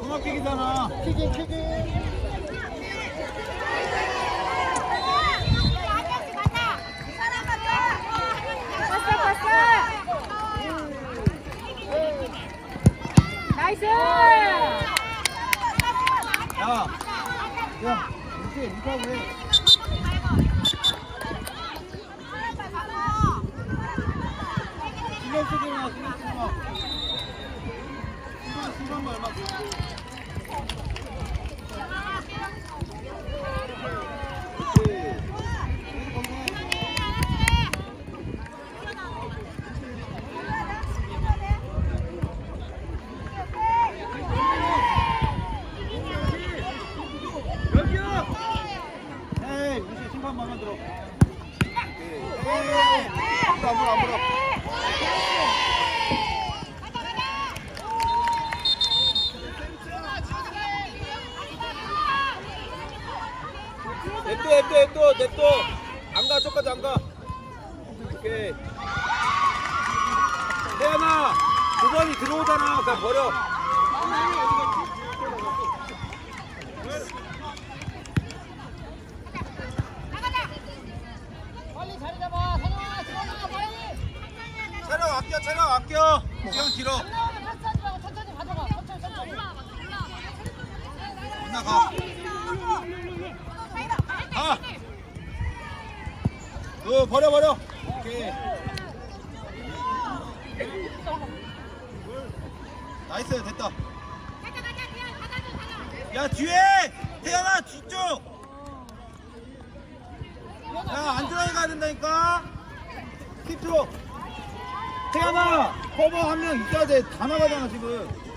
코너킥이잖아. 킥인 킥인 나이스! 야, 야, 이렇게 이렇게 하고 해. 신경 쓰지 마, 신경 쓰지 마. 안 불어, 안 불어. 냅둬, 냅둬, 냅둬. 안 가, 저까지 안 가. 오케이. 태연아, 두 번이 들어오잖아. 그냥 버려. 빨리 자리 잡아 선영아 들어가 빨리 체력 아껴, 체력 아껴. 시간 길어. 선영아 패스하지 말고 천천히 가져가 천천히 천천히 나가. 가. 너 버려 버려. 오케이. 나이스 됐다. 야 뒤에 태연아 뒤쪽. 야 안전하게 가야 된다니까. 킵트로. 태연아 커버 한 명 있어야 돼. 다 나가잖아 지금.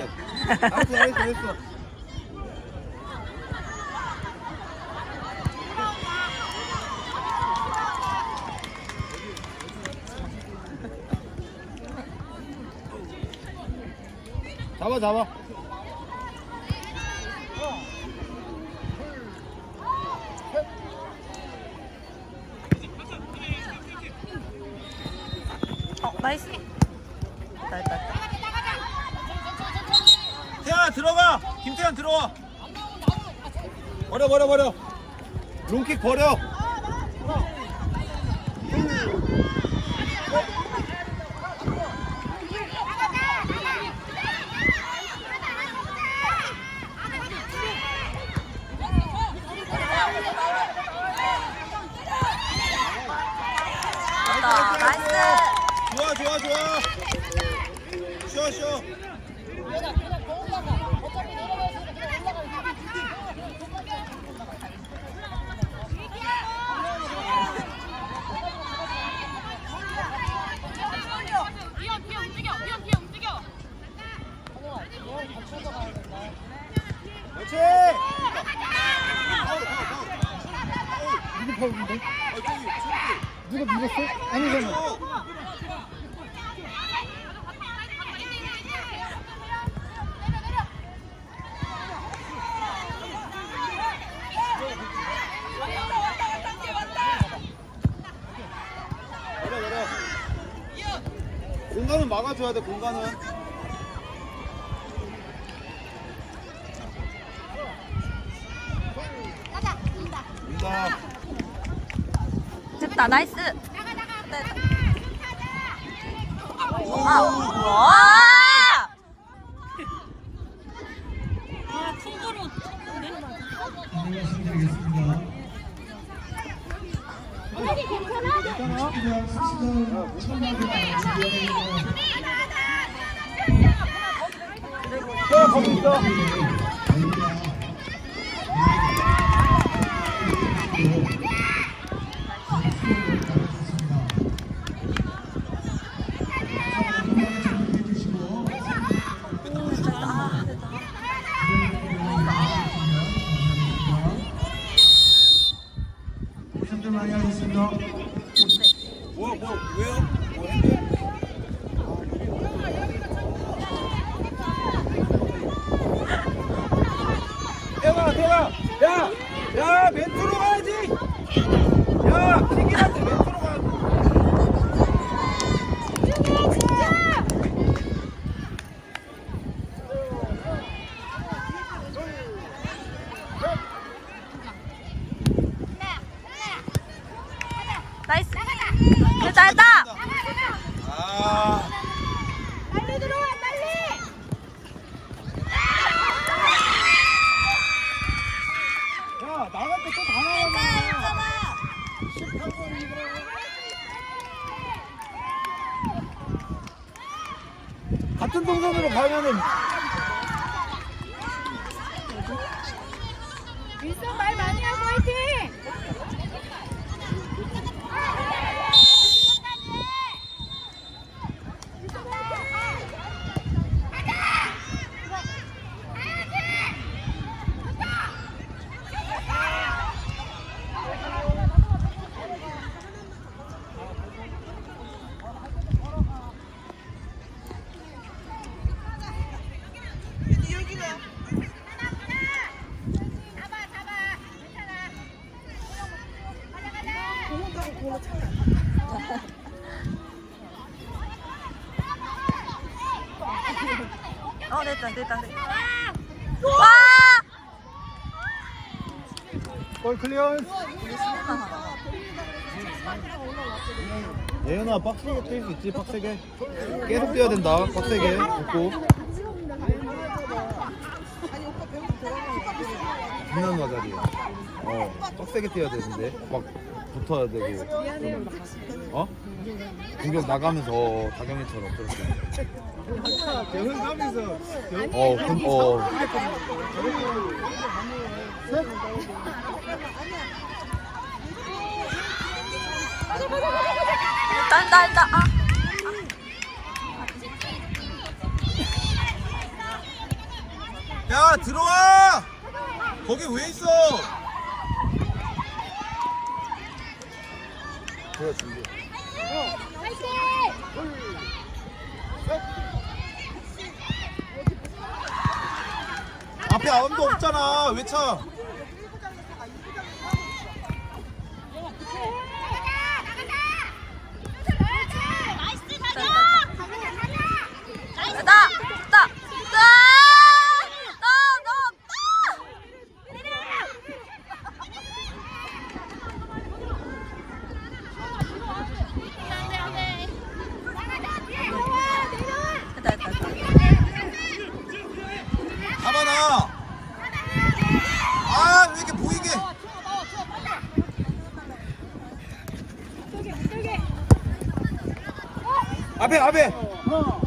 알았어. 잡아 잡아. 어, 나이스. 됐다, 됐다, 됐다. 태연아 김태현 들어와. 버려 버려 버려. 롱킥 버려. 나이스. 좋아 좋아 좋아. 쉬어 쉬어. 그냥 그냥 더 올라가 어차피 내려가서 그냥 올라가 위험 뒤에 움직여 위험 뒤에 움직여 선영아 너 같이 올라가야 된다 그렇지. 누구 파울인데? 누가 밀었어? 아니잖아. 공간은 막아줘야 돼 공간은. 민다. 됐다, 나이스. 됐다. 아, 와! 야 거기 있어. 고생들 많이 하셨습니다. 뭐, 뭐, 왜요? 뭐 했는데? 멘트로 가야지. 야, 킥이한테 멘트로 가야지. 나이스. 됐다 됐다. 아, 빨리 들어와 빨리 야, 나갈 때 또 다 나가잖아. 같은 동선으로 가면은 윌슨 말 많이 하고 화이팅 어 됐다 됐다 됐다. 와. 골 클리어스. 예은아 빡세게 뛸 수 있지 빡세게 계속 뛰어야 된다 빡세게 붙고 빛나는 마자리야 어 빡세게 뛰어야 되는데 막 붙어야 되고 어? 공격 나가면서 다경이처럼 그렇게. 대응하면서 어, 근, 어 됐다 됐다 됐다. 아. 야 들어와! 거기 왜 있어? 그래 준비 앞에 아무도 없잖아 왜 차? 됐다 됐다. 됐다. 너너 됐다 됐다 됐다. 잡아놔 아왜 이렇게 보이게 앞에 앞에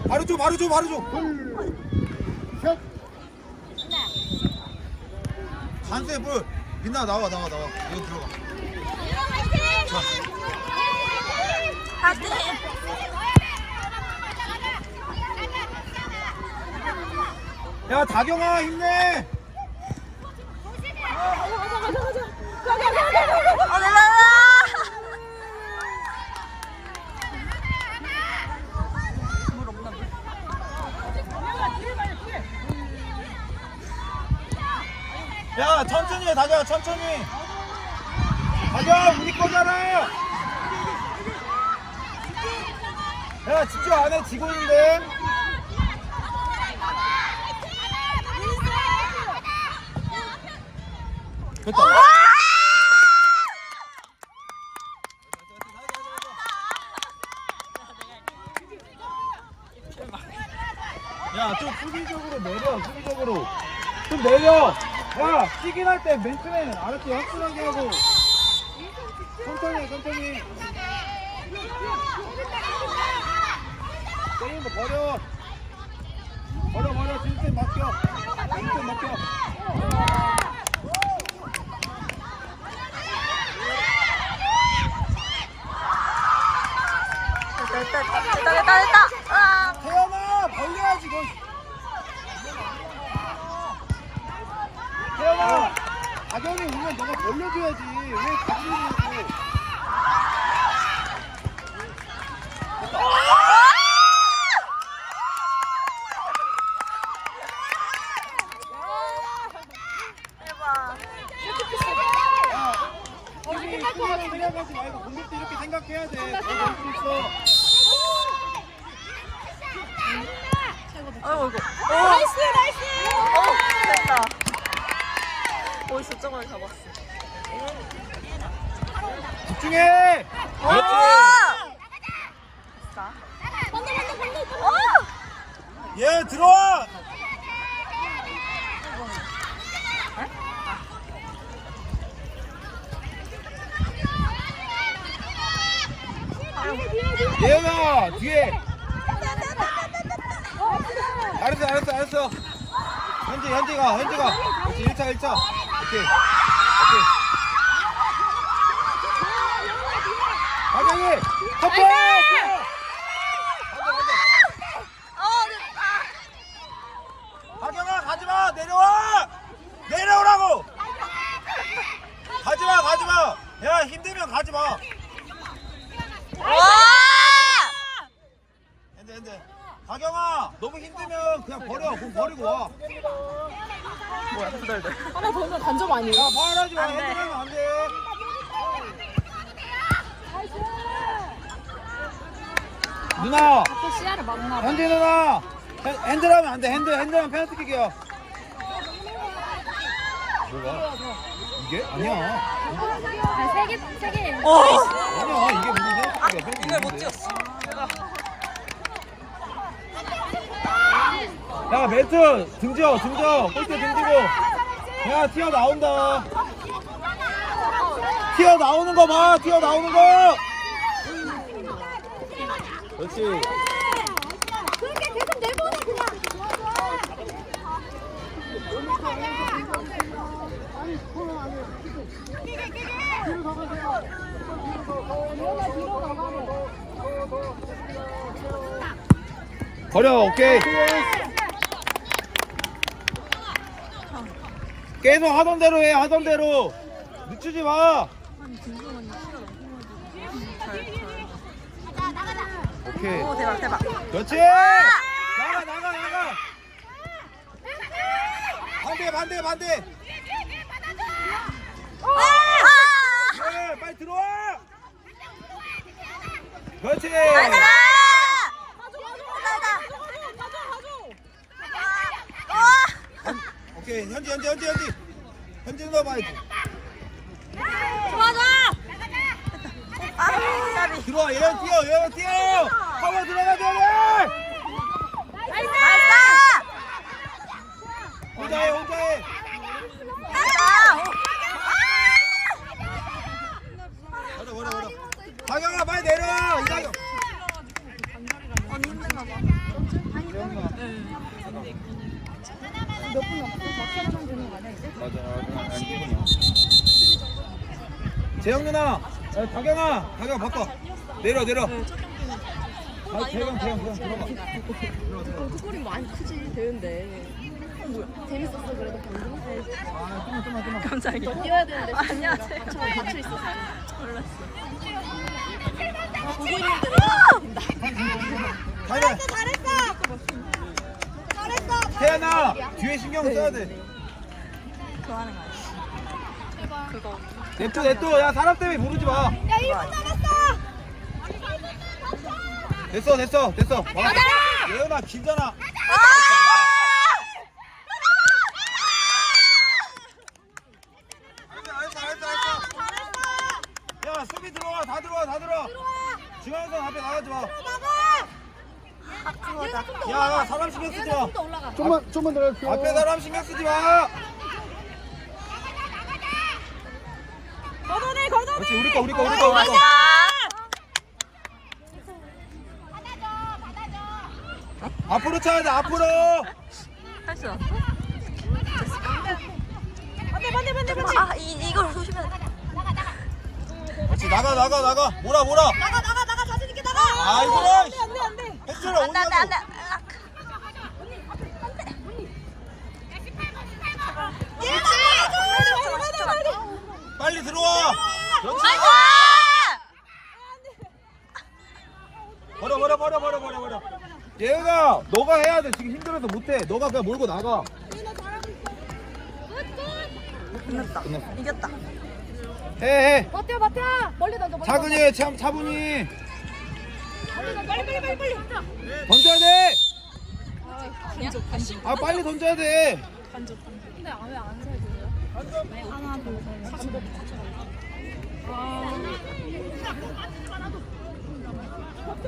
바로 줘 바로 줘 바로 줘. 반수의 볼. 빛나 나와 나와 나와. 이거 들어가. 야 다경아 힘내. 어 내려라. 야 천천히 해 다경아 천천히 다경 우리 거잖아 야 집중 안해 지고 있는데 됐다 야, 좀 수비적으로 내려, 수비적으로. 좀 내려. 야, 뛰긴 할 때 맨투맨 알았지? 확실하게 하고. 천천히 해, 천천히. 거 버려. 버려, 버려. 진쌤 맡겨. 진쌤 맡겨. 됐다 됐다 됐다 됐다. 태연아, 벌려야지, 너. 태연아, 가경이 오면 너가 벌려줘야지. 왜 있냐고. 대박. 야, 공격만 생각하지 말고 공격도 이렇게 생각해야 돼. 너 넘고 있어. 아이고 이거. 나이스 나이스. 어 됐다. 저걸 잡았어. 집중해. 자. 얘 들어와. 예은아 뒤에. 알았어 알았어 알았어. 현지 현지가 현지가. 그렇지 1차 1차. 오케이. 오케이. 가정이 커플. 하경아 가지마 내려와 내려오라고 가지마 가지마 야 힘들면 가지마 와! 핸드 핸드 하경아 너무 힘들면 그냥 버려 공 버리고 와 뭐야 후덜덜. 하나 더 넣으면 간접 아니에요? 야, 파울하지 마 안 돼. 핸들하면 안돼 누나. 또 시야를 막나 봐. 현지 누나. 핸- 핸들하면 안돼. 핸들 핸들하면 페널티킥이야 뭐가 이게? 아니야. 아, 세 개, 세 개. 오. 아니야. 이게 무슨 페널티킥이야? 페널티킥 이걸 못 있는데. 찍었어. 야 멘트 등져 등져 골대 등지고. 야 튀어 나온다. 튀어 나오는 거봐. 튀어 나오는 거 그렇지. 그렇게 계속 내보내, 그냥. 버려 오케이. 계속 하던 대로 해 하던 대로. 늦추지 마 오케이. 오 대박 대박. 그렇지. 나가 나가 나가. 반대 반대 반대. 그래 빨리 들어와. 그렇지. 현- 오케이 현지 현지 현지 현지. 현지 누나 봐야지 아, 까비. 들어와 얘 뛰어 얘 뛰어 커버 들어가줘야 돼. 나이스! 혼자 해 혼자 해 버려 버려 버려 박영아 빨리 내려와. 맞아 재영 누나. 야, 다경아. 다경 바꿔. 내려 내려 아, 재영 재영 재영 들어가 소리 많이 크지, 되는데. 재밌었어, 그래도 방금. 아 깜짝이야. 뛰어야 되는데. 안녕하세요. 저 갇혀 있었어. 몰랐어. 보고 있는데. 가위바위보 태연아 뒤에 신경 써야 돼 그거 하는 거 아니야? 그거. 냅둬 냅둬 야 사람 때문에 부르지 마 야, 1분 남았어! 됐어 됐어 됐어. 와. 예은아 길잖아 알았어 알았어 알았어 알았어 야 수비 들어와 다 들어와 다 들어와. 중앙선 앞에 나가지 마. 야, 야 사람 신경 쓰지 마. 좀더 올라가. 좀만 좀만 더 앞에 사람 신경 쓰지 마. 걷어내, 걷어내! 그렇지 우리 거 우리 거 우리 거 우리 거 앞으로 차야 돼 앞으로. 할 수 없어? 반대, 반대, 반대, 반대. 아, 이, 이걸 돼. 그렇지 나가 나가 나가. 몰아 몰아. 나가, 나가, 나가, 자신 있게 나가! 아이고. 안 돼, 안 돼, 안 돼. 햇줄아 안 돼, 안 돼, 안 돼. 오냐고. 빨리 들어와. 그렇지 버려 버려 버려 버려 버려 얘가 너가 해야 돼 지금 힘들어서 못해 너가 그냥 몰고 나가 끝났다. 끝났어. 이겼다. 해해 버텨 버텨 멀리 던져 멀리 차근히 해, 참 차분히 던져. 빨리 빨리 빨리 빨리 던져야 돼! 아 빨리 던져야 돼! 근데 왜안 세줘요? 하나 둘 셋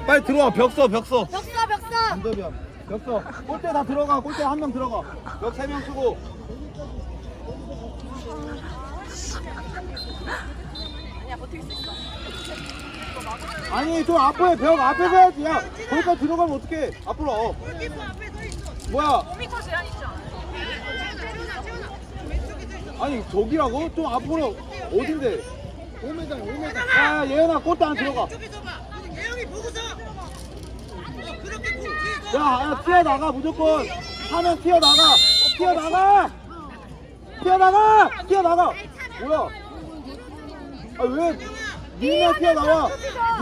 빨리 들어와. 벽서 벽서. 벽사 벽사 안더비야 벽서. 골대 다 들어가. 골대 한 명 들어가. 벽 세 명 쓰고. 아니 좀 앞에 벽 앞에 서야지 야 거기까지 들어가면 어떡해. 앞으로 어. 뭐야? 아니 저기라고? 좀 앞으로. 어딘데? 5m 5m 야 예은아 골대 안 들어가 야, 야 튀어나가 무조건. 하면 튀어나가. 튀어나가. 튀어나가. 튀어나가. 뭐야? 아왜? 민미야 튀어나와.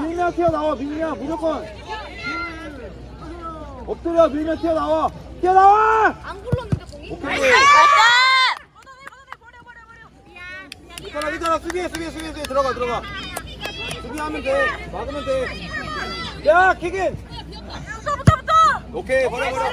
민미야 튀어나와 민미야 무조건. 엎드려 민미야 튀어나와. 튀어나와! 안 굴렀는데 공이? 오케이! 괜찮아 괜찮아. 수비해 수비해 수비해 수비해. 들어가 들어가. 수비하면 돼. 막으면 돼야 킥인! 오케이 버려 버려